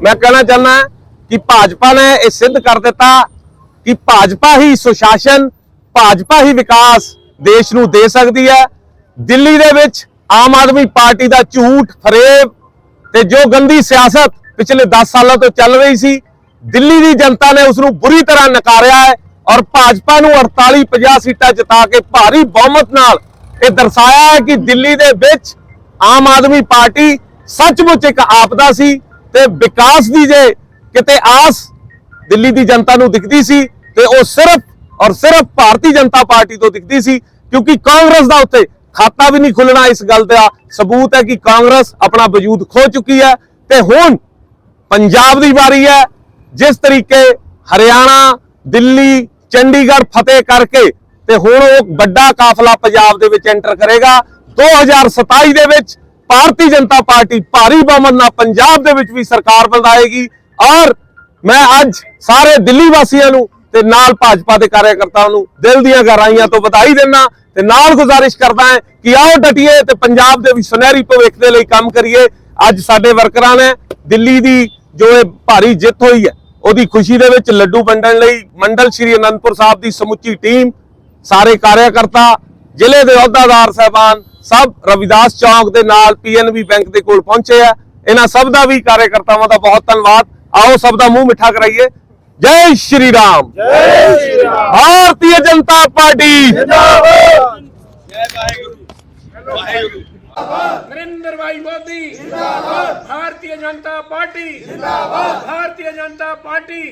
ਮੈਂ ਕਹਿਣਾ ਚਾਹੁੰਦਾ ਕਿ ਭਾਜਪਾ ਨੇ ਇਹ ਸਿੱਧ ਕਰ ਦਿੱਤਾ ਕਿ ਭਾਜਪਾ ਹੀ ਸੁਸ਼ਾਸਨ, ਭਾਜਪਾ ਹੀ ਵਿਕਾਸ ਦੇਸ਼ ਨੂੰ ਦੇ ਸਕਦੀ ਹੈ। ਦਿੱਲੀ ਦੇ ਵਿੱਚ ਆਮ ਆਦਮੀ ਪਾਰਟੀ ਦਾ ਝੂਠ, ਫਰੇਬ ਤੇ ਜੋ ਗੰਦੀ ਸਿਆਸਤ ਪਿਛਲੇ 10 ਸਾਲਾਂ ਤੋਂ ਚੱਲ ਰਹੀ ਸੀ, ਦਿੱਲੀ ਦੀ ਜਨਤਾ ਨੇ ਉਸ ਨੂੰ ਬੁਰੀ ਤਰ੍ਹਾਂ ਨਕਾਰਿਆ ਹੈ ਔਰ ਭਾਜਪਾ ਨੂੰ 48 50 ਸੀਟਾਂ ਜਿਤਾ ਕੇ ਭਾਰੀ ਬਹੁਮਤ ਨਾਲ ਇਹ ਦਰਸਾਇਆ ਹੈ ਕਿ ਦਿੱਲੀ ਦੇ ਵਿੱਚ ਆਮ ਆਦਮੀ ਪਾਰਟੀ ਸੱਚਮੁੱਚ ਇੱਕ ਆਪਦਾ ਸੀ ਤੇ ਵਿਕਾਸ ਦੀ ਜੇ ਕਿਤੇ ਆਸ ਦਿੱਲੀ ਦੀ ਜਨਤਾ ਨੂੰ ਦਿਖਦੀ ਸੀ ਤੇ ਉਹ ਸਿਰਫ ਔਰ ਸਿਰਫ ਭਾਰਤੀ ਜਨਤਾ ਪਾਰਟੀ ਤੋਂ ਦਿਖਦੀ ਸੀ, ਕਿਉਂਕਿ ਕਾਂਗਰਸ ਦਾ ਉੱਤੇ ਖਾਤਾ ਵੀ ਨਹੀਂ ਖੁੱਲਣਾ ਇਸ ਗੱਲ ਦਾ ਸਬੂਤ ਹੈ ਕਿ ਕਾਂਗਰਸ ਆਪਣਾ ਵਜੂਦ ਖੋ ਚੁੱਕੀ ਹੈ ਤੇ ਹੁਣ ਪੰਜਾਬ ਦੀ ਵਾਰੀ ਹੈ। ਜਿਸ ਤਰੀਕੇ ਹਰਿਆਣਾ, ਦਿੱਲੀ, ਚੰਡੀਗੜ੍ਹ ਫਤਿਹ ਕਰਕੇ ਤੇ ਹੁਣ ਉਹ ਵੱਡਾ ਕਾਫਲਾ ਪੰਜਾਬ ਦੇ ਵਿੱਚ ਐਂਟਰ ਕਰੇਗਾ। 2027 ਦੇ ਵਿੱਚ ਭਾਰਤੀ ਜਨਤਾ ਪਾਰਟੀ ਭਾਰੀ ਬਹੁਮਤ ਨਾਲ ਪੰਜਾਬ ਦੇ ਵਿੱਚ ਵੀ ਸਰਕਾਰ ਬਣਾਏਗੀ ਔਰ ਮੈਂ ਅੱਜ ਸਾਰੇ ਦਿੱਲੀ ਵਾਸੀਆਂ ਨੂੰ ਤੇ ਨਾਲ ਭਾਜਪਾ ਦੇ ਕਾਰਜਕਰਤਾਵਾਂ ਨੂੰ ਦਿਲ ਦੀਆਂ ਗਹਿਰਾਈਆਂ ਤੋਂ ਵਧਾਈ ਦਿੰਦਾ ਤੇ ਨਾਲ ਗੁਜ਼ਾਰਿਸ਼ ਕਰਦਾ ਹਾਂ ਕਿ ਆਓ ਡਟੀਏ ਤੇ ਪੰਜਾਬ ਦੇ ਵੀ ਸੁਨਹਿਰੀ ਭਵਿੱਖ ਦੇ ਲਈ ਕੰਮ ਕਰੀਏ। ਅੱਜ ਸਾਡੇ ਵਰਕਰਾਂ ਨੇ ਦਿੱਲੀ ਦੀ ਜੋ ਇਹ ਭਾਰੀ ਜਿੱਤ ਹੋਈ ਹੈ, ਉਹਦੀ ਖੁਸ਼ੀ ਦੇ ਵਿੱਚ ਲੱਡੂ ਵੰਡਣ ਲਈ ਮੰਡਲ ਸ਼੍ਰੀ ਅਨੰਦਪੁਰ ਸਾਹਿਬ ਦੀ ਸਮੁੱਚੀ ਟੀਮ, ਸਾਰੇ ਕਾਰਜਕਰਤਾ ਜ਼ਿਲ੍ਹੇ ਦੇ ਅਹੁਦਾਦਾਰ ਸਹਿਬਾਨ ਸਭ ਰਵਿਦਾਸ ਚੌਂਕ ਦੇ ਨਾਲ ਪੀਐਨਬੀ ਬੈਂਕ ਦੇ ਕੋਲ ਪਹੁੰਚੇ ਆ ਇਹਨਾਂ ਸਭ ਦਾ ਵੀ ਕਾਰਜਕਰਤਾਵਾਂ ਦਾ ਬਹੁਤ ਧੰਨਵਾਦ ਆਓ ਸਭ ਦਾ ਮੂੰਹ ਮਿੱਠਾ ਕਰਾਈਏ ਜੈ ਸ਼੍ਰੀ ਰਾਮ ਜੈ ਸ਼੍ਰੀ ਰਾਮ ਭਾਰਤੀ ਜਨਤਾ ਪਾਰਟੀ नरेंद्र भाई मोदी जिंदाबाद भारतीय जनता पार्टी जिंदाबाद भारतीय जनता पार्टी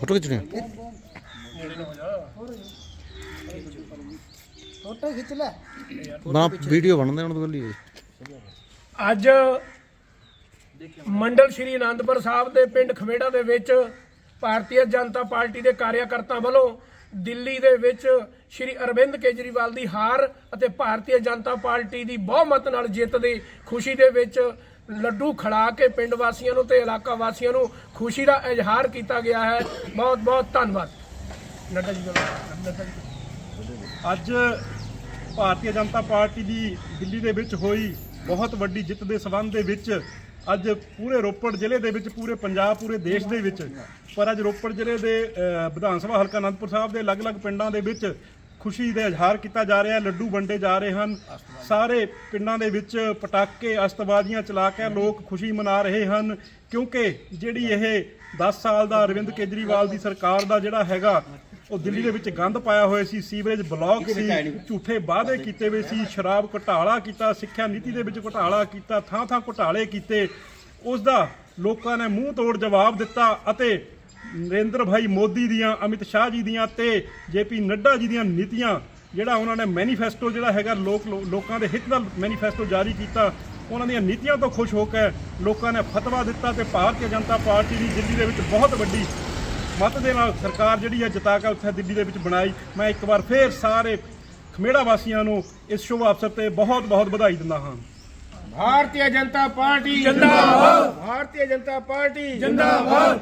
ਫੋਟੋ ਖਿੱਚਣੀ ਆ? ਫੋਟੋ ਖਿੱਚ ਲੈ ਨਾ ਵੀਡੀਓ ਬਣਦੇ ਹੁਣ ਤੋਂ ਲਈ ਅੱਜ ਮੰਡਲ ਸ਼੍ਰੀ ਅਨੰਦਪੁਰ ਸਾਹਿਬ ਦੇ ਪਿੰਡ ਖਵੇੜਾ ਦੇ ਵਿੱਚ ਭਾਰਤੀ ਜਨਤਾ ਪਾਰਟੀ ਦੇ ਕਾਰਿਆਕਰਤਾਵਾਂ ਵੱਲੋਂ ਦਿੱਲੀ ਦੇ ਵਿੱਚ ਸ਼੍ਰੀ ਅਰਵਿੰਦ ਕੇਜਰੀਵਾਲ ਦੀ ਹਾਰ ਅਤੇ ਭਾਰਤੀ ਜਨਤਾ ਪਾਰਟੀ ਦੀ ਬਹੁਮਤ ਨਾਲ ਜਿੱਤ ਦੀ ਖੁਸ਼ੀ ਦੇ ਵਿੱਚ ਲੱਡੂ ਖੜਾ ਕੇ ਪਿੰਡ ਵਾਸੀਆਂ ਨੂੰ ਤੇ ਇਲਾਕਾ ਵਾਸੀਆਂ ਨੂੰ ਖੁਸ਼ੀ ਦਾ ਇਜ਼ਹਾਰ ਕੀਤਾ ਗਿਆ ਹੈ। ਬਹੁਤ ਬਹੁਤ ਧੰਨਵਾਦ। ਨੱਡਾ ਜੀ ਅੱਜ ਭਾਰਤੀ ਜਨਤਾ ਪਾਰਟੀ ਦੀ ਦਿੱਲੀ ਦੇ ਵਿੱਚ ਹੋਈ ਬਹੁਤ ਵੱਡੀ ਜਿੱਤ ਦੇ ਸਬੰਧ ਦੇ ਵਿੱਚ ਅੱਜ ਪੂਰੇ ਰੋਪੜ ਜ਼ਿਲ੍ਹੇ ਦੇ ਵਿੱਚ, ਪੂਰੇ ਪੰਜਾਬ, ਪੂਰੇ ਦੇਸ਼ ਦੇ ਵਿੱਚ, ਪਰ ਅੱਜ ਰੋਪੜ ਜ਼ਿਲ੍ਹੇ ਦੇ ਵਿਧਾਨ ਸਭਾ ਹਲਕਾ ਅਨੰਦਪੁਰ ਸਾਹਿਬ ਦੇ ਅਲੱਗ-ਅਲੱਗ ਪਿੰਡਾਂ ਦੇ ਵਿੱਚ ਖੁਸ਼ੀ ਦਾ ਇਜ਼ਹਾਰ ਕੀਤਾ ਜਾ ਰਿਹਾ, ਲੱਡੂ ਵੰਡੇ ਜਾ ਰਹੇ ਹਨ। ਸਾਰੇ ਪਿੰਡਾਂ ਦੇ ਵਿੱਚ ਪਟਾਕੇ ਅਸਤਬਾਜ਼ੀਆਂ ਚਲਾ ਕੇ ਲੋਕ ਖੁਸ਼ੀ ਮਨਾ ਰਹੇ ਹਨ, ਕਿਉਂਕਿ ਜਿਹੜੀ ਇਹ 10 ਸਾਲ ਦਾ ਅਰਵਿੰਦ ਕੇਜਰੀਵਾਲ ਦੀ ਸਰਕਾਰ ਦਾ ਜਿਹੜਾ ਹੈਗਾ, ਉਹ ਦਿੱਲੀ ਦੇ ਵਿੱਚ ਗੰਦ ਪਾਇਆ ਹੋਇਆ ਸੀ, ਸੀਵਰੇਜ ਬਲਾਕ ਸੀ, ਝੂਠੇ ਵਾਅਦੇ ਕੀਤੇ ਹੋਏ ਸੀ, ਸ਼ਰਾਬ ਘੁਟਾਲਾ ਕੀਤਾ, ਸਿੱਖਿਆ ਨੀਤੀ ਦੇ ਵਿੱਚ ਘੁਟਾਲਾ ਕੀਤਾ ਥਾਂ ਥਾਂ ਘੁਟਾਲੇ ਕੀਤੇ। ਉਸ ਦਾ ਲੋਕਾਂ ਨੇ ਮੂੰਹ ਤੋੜ ਜਵਾਬ ਦਿੱਤਾ ਅਤੇ ਨਰਿੰਦਰ ਭਾਈ ਮੋਦੀ ਦੀਆਂ ਅਮਿਤ ਸ਼ਾਹ ਜੀ ਦੀਆਂ ਤੇ ਜੇਪੀ ਨੱਡਾ ਜੀ ਦੀਆਂ ਨੀਤੀਆਂ ਜਿਹੜਾ ਉਹਨਾਂ ਨੇ ਮੈਨੀਫੈਸਟੋ ਜਿਹੜਾ ਹੈਗਾ ਲੋਕ ਲੋਕਾਂ ਦੇ ਹਿੱਤ ਦਾ ਮੈਨੀਫੈਸਟੋ ਜਾਰੀ ਕੀਤਾ ਉਹਨਾਂ ਦੀਆਂ ਨੀਤੀਆਂ ਤੋਂ ਖੁਸ਼ ਹੋ ਕੇ ਲੋਕਾਂ ਨੇ ਫਤਵਾ ਦਿੱਤਾ ਤੇ ਭਾਰਤੀ ਜਨਤਾ ਪਾਰਟੀ ਦੀ ਦਿੱਲੀ ਦੇ ਵਿੱਚ ਬਹੁਤ ਵੱਡੀ ਮਤ ਦੇ ਨਾਲ ਸਰਕਾਰ ਜਿਹੜੀ ਹੈ ਜਿਤਾ ਕੇ ਉੱਥੇ ਦਿੱਲੀ ਦੇ ਵਿੱਚ ਬਣਾਈ। ਮੈਂ ਇੱਕ ਵਾਰ ਫੇਰ ਸਾਰੇ ਖਮੇੜਾ ਵਾਸੀਆਂ ਨੂੰ ਇਸ ਸ਼ੁਭ ਅਵਸਰ ਤੇ ਬਹੁਤ ਬਹੁਤ ਵਧਾਈ ਦਿੰਦਾ ਹਾਂ। ਭਾਰਤੀ ਜਨਤਾ ਪਾਰਟੀ ਜਿੰਦਾਬਾਦ। ਭਾਰਤੀ ਜਨਤਾ ਪਾਰਟੀ ਜਿੰਦਾਬਾਦ।